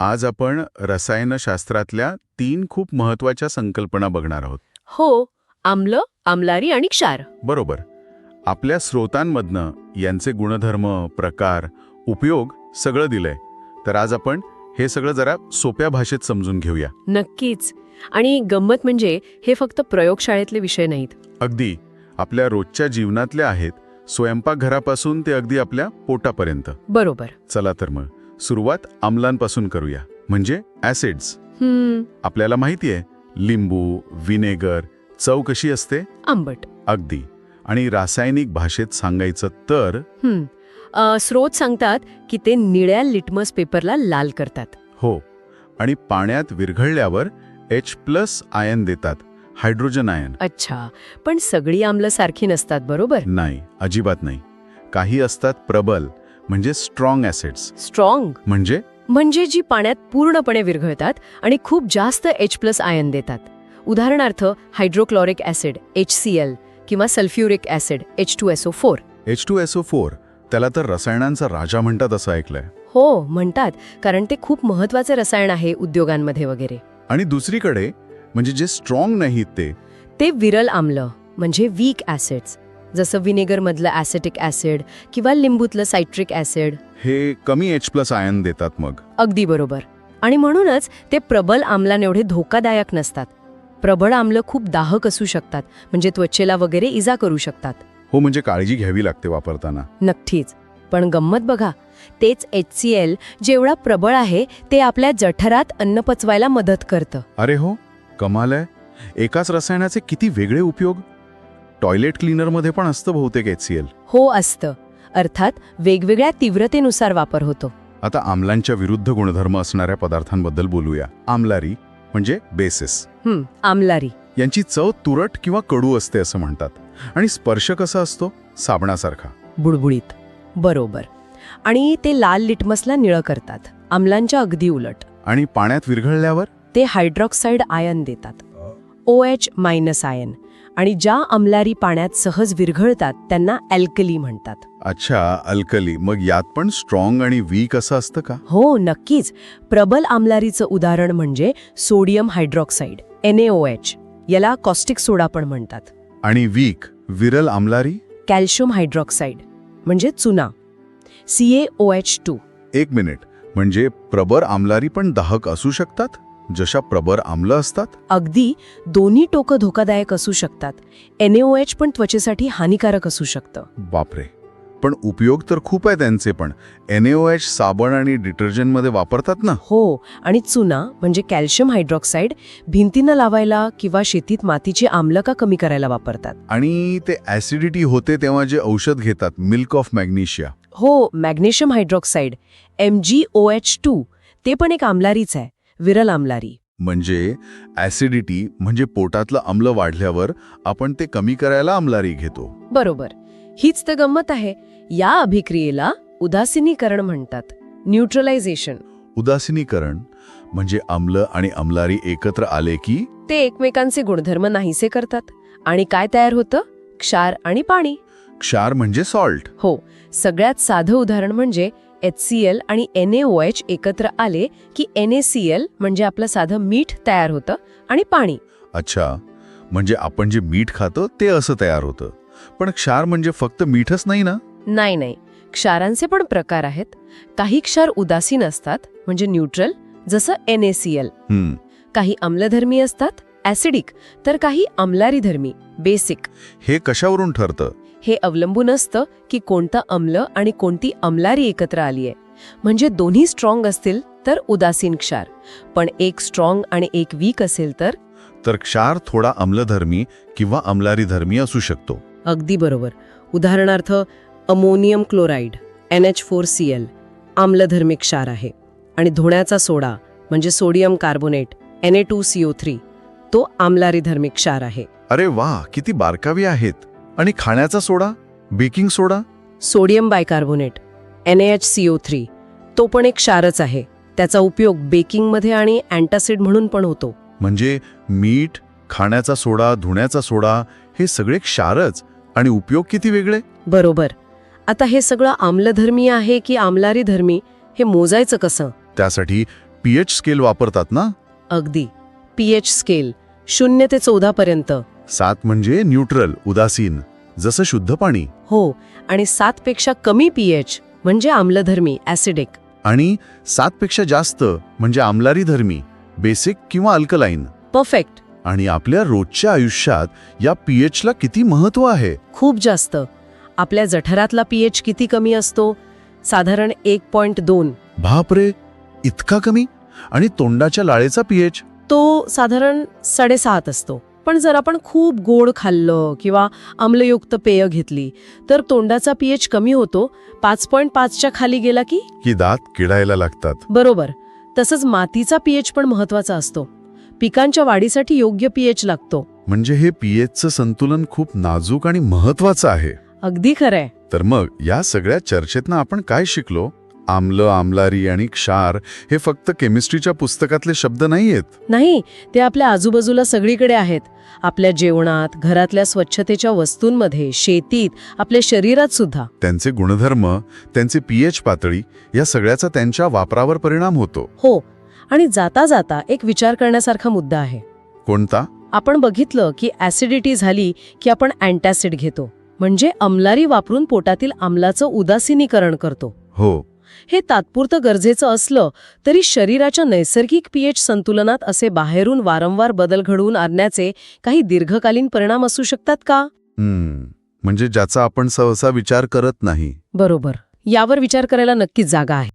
आज आपण रसायनशास्त्रातल्या तीन खूप महत्त्वाच्या संकल्पना बघणार आहोत. हो आम्ल आम्लारी आणि क्षार. बरोबर. आपल्या स्रोतांमधनं यांचे गुणधर्म प्रकार उपयोग सगळं दिलंय. तर आज आपण हे सगळं जरा सोप्या भाषेत समजून घेऊया. नक्कीच. आणि गंमत म्हणजे हे फक्त प्रयोगशाळेतले विषय नाहीत. अगदी. आपल्या रोजच्या जीवनातले आहेत स्वयंपाकघरापासून ते अगदी आपल्या पोटापर्यंत. बरोबर. चला तर मग. सुरुवात आम्लांपासून करूया. म्हणजे हम्म. आपल्याला माहिती आहे लिंबू विनेगर चव कशी असते? आंबट. अगदी. आणि रासायनिक भाषेत सांगायचं तर? स्रोत सांगतात की ते निळ्या लिटमस पेपरला लाल करतात. हो. आणि पाण्यात विरघळल्यावर एच प्लस आयन देतात. हायड्रोजन आयन अच्छा. पण सगळी आम्ल सारखी नसतात बरोबर? नाही. अजिबात नाही. काही असतात प्रबल म्हणजे स्ट्रॉंग ॲसिड्स स्ट्रॉंग म्हणजे? म्हणजे जी पाण्यात पूर्णपणे विरघळतात आणि खूप जास्त एच प्लस आयन देतात. उदाहरणार्थ hydrochloric acid H C L किंवा sulphuric acid H two S O four H two S O four त्याला तर रसायनांचा राजा म्हणतात असं ऐकलंय. हो म्हणतात कारण ते खूप महत्त्वाचे रसायन आहे उद्योगांमध्ये वगैरे. आणि दुसरीकडे म्हणजे जे स्ट्रॉंग नाहीत ते? ते विरल आम्ल म्हणजे वीक ॲसिड्स जसं विनेगरमधलं ॲसिटिक ॲसिड किंवा लिंबूतलं सायट्रिक ॲसिड. हे कमी एच प्लस आयन देतात मग. अगदी बरोबर. आणि म्हणूनच ते प्रबल आम्लांएवढे धोकादायक नसतात. प्रबळ आम्ल खूप दाहक असू शकतात म्हणजे त्वचेला वगैरे इजा करू शकतात. हो म्हणजे काळजी घ्यावी लागते वापरताना. नक्कीच. पण गंमत बघा तेच एच सी एल जेवढा प्रबळ आहे ते आपल्या जठरात अन्न पचवायला मदत करतं. अरे हो कमाल आहे. एकाच रसायनाचे किती वेगळे उपयोग? टॉयलेट क्लीनरमध्ये पण असतं बहुतेक एच सी एल हो असतं. अर्थात वेगवेगळ्या तीव्रतेनुसार वापर होतो. आता आम्लांच्या विरुद्ध गुणधर्म असणाऱ्या पदार्थांबद्दल बोलूया. आमलारी म्हणजे बेसिस हं, आमलारी. यांची चव तुरट किंवा कडू असते असं म्हणतात. आणि स्पर्श कसा असतो? साबणासारखा. बुडबुडीत. बरोबर. आणि ते लाल लिटमसला निळं करतात. आम्लांच्या अगदी उलट. आणि पाण्यात विरघळल्यावर? ते हायड्रॉक्साईड आयन देतात. ओ एच मायनस आयन आणि ज्या अमलारी पाण्यात सहज विरघळतात त्यांना अल्कली म्हणतात. अच्छा अल्कली. मग यात पण स्ट्रॉंग आणि वीक असं असतं का? हो नक्कीच. प्रबल आमलारीचं उदाहरण म्हणजे सोडियम हायड्रॉक्साईड एच याला कॉस्टिक सोडा पण म्हणतात. आणि वीक विरल आमलारी कॅल्शियम हायड्रॉक्साईड म्हणजे चुना. सी एच टू एक मिनिट. म्हणजे प्रबर आमलारी पण दाहक असू शकतात? जशा प्रबर आम्ल असतात? अगदी दोन्ही टोकं धोकादायक असू शकतात. एच पण त्वचेसाठी हानिकारक असू शकतं. बापरे. पण उपयोग तर खूप आहे त्यांचे पण. एच साबण आणि डिटर्जंटमध्ये वापरतात ना? हो आणि चुना म्हणजे कॅल्शियम हायड्रॉक्साईड भिंतीनं लावायला किंवा शेतीत मातीची आम्लका कमी करायला वापरतात. आणि ते ॲसिडिटी होते तेव्हा जे औषध घेतात मिल्क ऑफ मॅग्नेशिया. हो magnesium hydroxide M G O H two ते पण एक आमलारीच आहे. विरल आमलारी. म्हणजे ॲसिडिटी म्हणजे पोटातलं आम्ल वाढल्यावर आपण ते कमी करायला आमलारी घेतो. बरोबर. हीच तर गंमत आहे. या अभिक्रियेला उदासीनीकरण म्हणतात. न्यूट्रलायझेशन. उदासीनीकरण म्हणजे आम्ल आणि आमलारी एकत्र आले की? ते एकमेकांचे गुणधर्म नाहीसे करतात. आणि काय तयार होतं? क्षार आणि पाणी. क्षार म्हणजे सॉल्ट. हो. सगळ्यात साधं उदाहरण म्हणजे एच सी एल आणि एन एच एकत्र आले की एन ए सी एल म्हणजे आपलं साधं मीठ तयार होतं आणि पाणी. अच्छा. म्हणजे आपण जे मीठ खातो ते असं तयार होतं. पण क्षार म्हणजे फक्त मीठच नाही ना? नाही नाही. क्षारांचे पण प्रकार आहेत. काही क्षार उदासीन असतात म्हणजे न्यूट्रल जसं एन ए सी एल. काही अम्लधर्मी असतात ॲसिडिक तर काही अम्लारीधर्मी बेसिक. हे कशावरून ठरतं? हे अवलंबून असतं की कोणता अम्ल आणि कोणती अमलारी एकत्र आली आहे म्हणजे दोन्ही स्ट्रॉंग असतील तर उदासीन क्षार. पण एक स्ट्रॉंग आणि एक वीक असेल तर? तर क्षार थोडा अम्लधर्मी किंवा अमलारीधर्मी असू शकतो. अगदी बरोबर. उदाहरणार्थ ammonium chloride N H four C L आम्लधर्मी क्षार आहे. आणि धुण्याचा सोडा म्हणजे sodium carbonate N A two C O three तो आम्लारीधर्मी क्षार आहे. अरे वा किती बारकावी आहेत. आणि खाण्याचा soda? Baking soda? Sodium bicarbonate N H C O three तो पण एक क्षारच आहे. त्याचा उपयोग बेकिंगमध्ये आणि अँटासिड म्हणून पण होतो. म्हणजे मीठ खाण्याचा सोडा धुण्याचा सोडा हे सगळे क्षारच आणि उपयोग किती वेगळे? बरोबर. आता हे सगळं आम्लधर्मी आहे की आम्लारी धर्मी हे मोजायचं कसं? त्यासाठी पीएच स्केल वापरतात ना? अगदी. पीएच स्केल शून्य ते चौदा पर्यंत. सात म्हणजे न्यूट्रल उदासीन जसं शुद्ध पाणी. हो आणि सात पेक्षा कमी पीएच म्हणजे आम्लधर्मी ऍसिडिक आणि सात पेक्षा जास्त म्हणजे आमलारी धर्मी बेसिक किंवा अल्कलाईन. परफेक्ट. आणि आपल्या रोजच्या आयुष्यात या पीएचला किती महत्त्व आहे? खूप जास्त. आपल्या जठरातला पीएच किती कमी असतो? साधारण एक पॉइंट दोन. बापरे! इतका कमी? आणि तोंडाच्या लाळेचा पीएच तो साधारण साडेसात असतो. पण जर आपण खूप गोड खाल्लं किंवा आम्लयुक्त पेय घेतली तर तोंडाचा पीएच कमी होतो पाच पॉईंट पाचच्या खाली गेला की? की दात किडायला लागतात. बरोबर. तसंच मातीचा पीएच पण महत्त्वाचा असतो. पिकांच्या वाढीसाठी योग्य पीएच लागतो. म्हणजे हे पीएचचं संतुलन खूप नाजूक आणि महत्वाचं आहे. अगदी खरंय. तर मग या सगळ्या चर्चेतनं आपण काय शिकलो? आम्ल आमलारी आणि क्षार हे फक्त केमिस्ट्रीच्या पुस्तकातले शब्द नाहीयेत? नाही ते आपल्या आजूबाजूला सगळीकडे आहेत. आपल्या जेवणात घरातल्या स्वच्छतेच्या वस्तूंमध्ये शेतीत आपल्या शरीरात सुद्धा. त्यांचे गुणधर्म त्यांचे पीएच पातळी या सगळ्याचा त्यांच्या वापरावर परिणाम होतो. हो आणि जाता जाता एक विचार करण्यासारखा मुद्दा आहे. कोणता? आपण बघितलं की ॲसिडिटी झाली की आपण अँटॅसिड घेतो. म्हणजे अमलारी वापरून पोटातील आम्लाचं उदासीनीकरण करतो. हो. हे तात्पुरतं गरजेचं असलं तरी शरीराच्या नैसर्गिक पीएच संतुलनात असे बाहेरून वारंवार बदल घडवून आणण्याचे काही दीर्घकालीन परिणाम असू शकतात का? म्हणजे ज्याचा आपण सहसा विचार करत नाही. बरोबर. यावर विचार करायला नक्कीच जागा आहे.